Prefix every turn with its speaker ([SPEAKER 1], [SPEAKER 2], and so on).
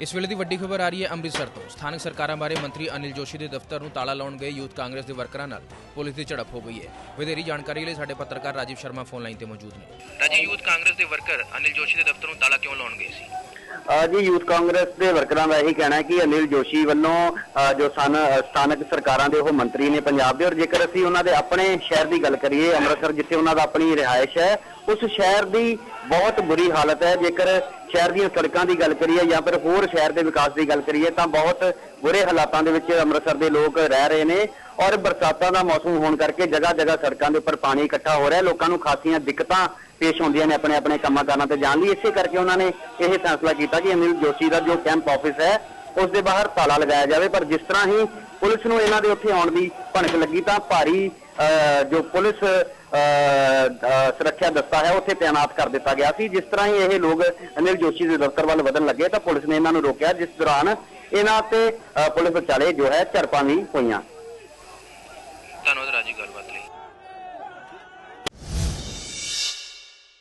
[SPEAKER 1] ਇਸ ਵੇਲੇ ਦੀ ਵੱਡੀ ਖਬਰ ਆ ਰਹੀ ਹੈ ਅੰਮ੍ਰਿਤਸਰ ਤੋਂ। ਸਥਾਨਕ ਸਰਕਾਰਾਂ ਬਾਰੇ ਮੰਤਰੀ ਅਨਿਲ ਜੋਸ਼ੀ ਦੇ ਦਫ਼ਤਰ ਨੂੰ ਤਾਲਾ ਲਾਉਣ ਗਏ ਯੂਥ ਕਾਂਗਰਸ ਦੇ ਵਰਕਰਾਂ ਨਾਲ। ਪੁਲਿਸ ਦੀ ਝੜਪ ਹੋ ਗਈ ਹੈ। ਵਧੇਰੀ ਜਾਣਕਾਰੀ ਲਈ ਸਾਡੇ ਪੱਤਰਕਾਰ ਰਾਜੀਵ ਸ਼ਰਮਾ ਫੋਨ ਲਾਈਨ ਤੇ ਮੌਜੂਦ ਨੇ। ਰਾਜੀ ਯੂਥ ਕਾਂਗਰਸ ਦੇ ਵਰਕਰ ਅਨਿਲ ਜੋਸ਼ੀ ਦੇ ਦਫ਼ਤਰ ਨੂੰ ਤਾਲਾ ਕਿਉਂ ਲਾਉਣ ਗਏ ਸੀ?
[SPEAKER 2] ਜੀ ਯੂਥ ਕਾਂਗਰਸ ਦੇ ਵਰਕਰਾਂ ਦਾ ਇਹੀ ਕਹਿਣਾ ਹੈ ਕਿ ਅਨਿਲ ਜੋਸ਼ੀ ਵੱਲੋਂ ਅ, ਜੋ ਸਨ ਸਥਾਨਕ ਸਰਕਾਰਾਂ ਦੇ ਉਹ ਮੰਤਰੀ ਨੇ ਪੰਜਾਬ ਦੇ ਔਰ ਜੇਕਰ ਅਸੀਂ ਉਹਨਾਂ ਦੇ ਆਪਣੇ ਸ਼ਹਿਰ ਦੀ ਗੱਲ ਕਰੀਏ ਅੰਮ੍ਰਿਤਸਰ ਜਿੱਥੇ ਉਹਨਾਂ ਦਾ ਆਪਣੀ ਰਿਹਾਇਸ਼ ਹੈ ਉਸ ਸ਼ਹਿਰ ਦੀ ਬਹੁਤ ਬੁਰੀ ਹਾਲਤ ਹੈ। ਜੇਕਰ ਸ਼ਹਿਰ ਦੀਆਂ ਸੜਕਾਂ ਦੀ ਗੱਲ ਕਰੀਏ ਜਾਂ ਫਿਰ ਹੋਰ ਸ਼ਹਿਰ ਦੇ ਵਿਕਾਸ ਦੀ ਗੱਲ ਕਰੀਏ ਤਾਂ ਬਹੁਤ ਬੁਰੇ ਹਾਲਾਤਾਂ ਦੇ ਵਿੱਚ ਅੰਮ੍ਰਿਤਸਰ ਦੇ ਲੋਕ ਰਹਿ ਰਹੇ ਨੇ ਔਰ ਬਰਸਾਤਾਂ ਦਾ ਮੌਸਮ ਹੋਣ ਕਰਕੇ ਜਗ੍ਹਾ ਜਗ੍ਹਾ ਸੜਕਾਂ ਦੇ ਉੱਪਰ ਪਾਣੀ ਇਕੱਠਾ ਹੋ ਰਿਹਾ ਲੋਕਾਂ ਨੂੰ ਖਾਸੀਆਂ ਦਿੱਕਤਾਂ ਪੇਸ਼ ਹੁੰਦੀਆਂ ਨੇ ਆਪਣੇ ਆਪਣੇ ਕੰਮਾਂ ਕਾਰਾਂ ਤੇ ਜਾਣ ਲਈ। ਇਸੇ ਕਰਕੇ ਉਹਨਾਂ ਨੇ ਇਹ ਫੈਸਲਾ ਕੀਤਾ ਕਿ ਅਨਿਲ ਜੋਸ਼ੀ ਦਾ ਜੋ ਕੈਂਪ ਆਫਿਸ ਹੈ, ਉਸ ਦੇ ਬਾਹਰ ਤਾਲਾ ਲਗਾਇਆ ਜਾਵੇ। ਪਰ ਜਿਸ ਤਰ੍ਹਾਂ ਹੀ ਪੁਲਿਸ ਨੂੰ ਇਹਨਾਂ ਦੇ ਉੱਥੇ ਆਉਣ ਦੀ ਭਣਕ ਲੱਗੀ, ਤਾਂ ਭਾਰੀ ਜੋ ਪੁਲਿਸ ਸੁਰੱਖਿਆ ਦਸਤਾ ਹੈ, ਉੱਥੇ ਤਾਇਨਾਤ ਕਰ ਦਿੱਤਾ ਗਿਆ ਸੀ। ਜਿਸ ਤਰ੍ਹਾਂ ਹੀ ਇਹ ਲੋਕ ਅਨਿਲ ਜੋਸ਼ੀ ਦੇ ਦਫ਼ਤਰ ਵੱਲ ਵਧਣ ਲੱਗੇ, ਤਾਂ ਪੁਲਿਸ ਨੇ ਇਹਨਾਂ ਨੂੰ ਰੋਕਿਆ। ਜਿਸ ਦੌਰਾਨ ਇਹਨਾਂ ਤੇ ਪੁਲਿਸ ਵਿਚਾਲੇ ਜੋ ਹੈ ਝੜਪਾਂ ਵੀ ਹੋਈਆਂ। ਧੰਨਵਾਦ ਰਾਜੀ, ਗੱਲਬਾਤ ਲਈ।